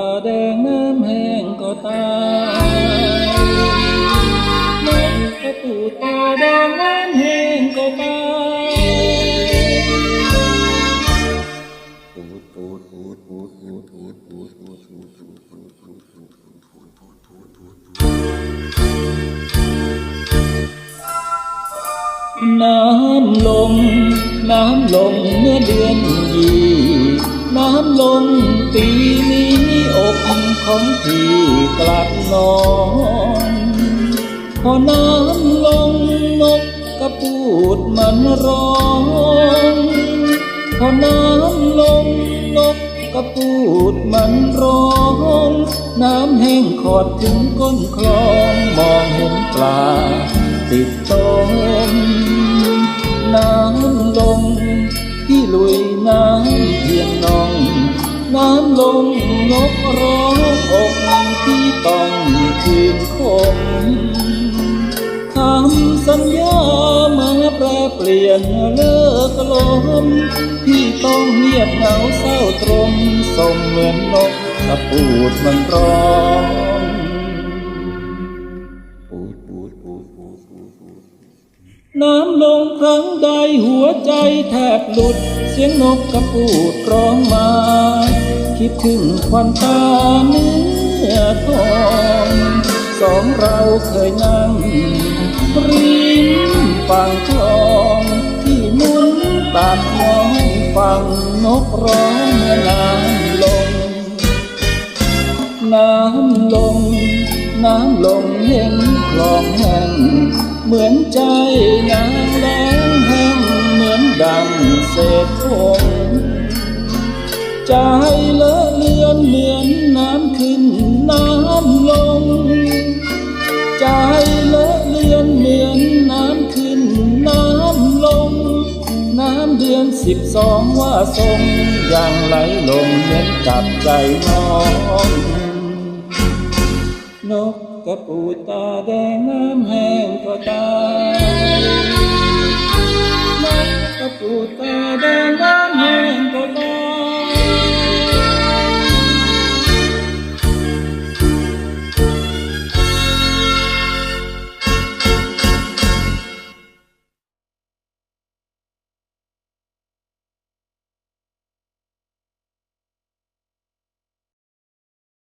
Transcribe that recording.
าแดงน้ำแห้งก็ตายนกกระปูดตาแดง น้ำแห้งก็ตายน้ำลงน้ำลงเมื่อเดือนยีน้ำลงปีนี้อกของพี่กลับนอนพอน้ำลงนกกระปูดมันร้องพอน้ำลงนกกระปูดมันร้อง น้ำแห้งขอดถึงก้นคลองมองเห็นปลาติดตมน้ น้ำลงนกร้องอกที่ต้องคืนคงคำสัญญามาแปรเปลี่ยนเลิกลมที่ต้องเงียบเหงาเศร้าตรมสมเหมือนนกกระปูดมันร้องปูดปูดปูดปูดปูดปูดน้ำลงครั้งใดหัวใจแทบหลุดเสียงนกกระปูดร้องมา คิดถึงควันตาเนื้อทองสองเราเคยนั่ง ริมฝั่งคลองที่มุนตามองฟังนกร้องเมื่อน้ำลง น้ำลง น้ำลงเห็นคลองแห้งเหมือนใจนางแดงแห้งเหมือนดังเศษฝนใจ อนสิบสองว่าทรงอย่างไหลลงเหมือนกับใจน้อง นกกระปูตาแดงน้ำแห้งก็ตายนกกระปูตาแดงน้ำแห้งก็ตาย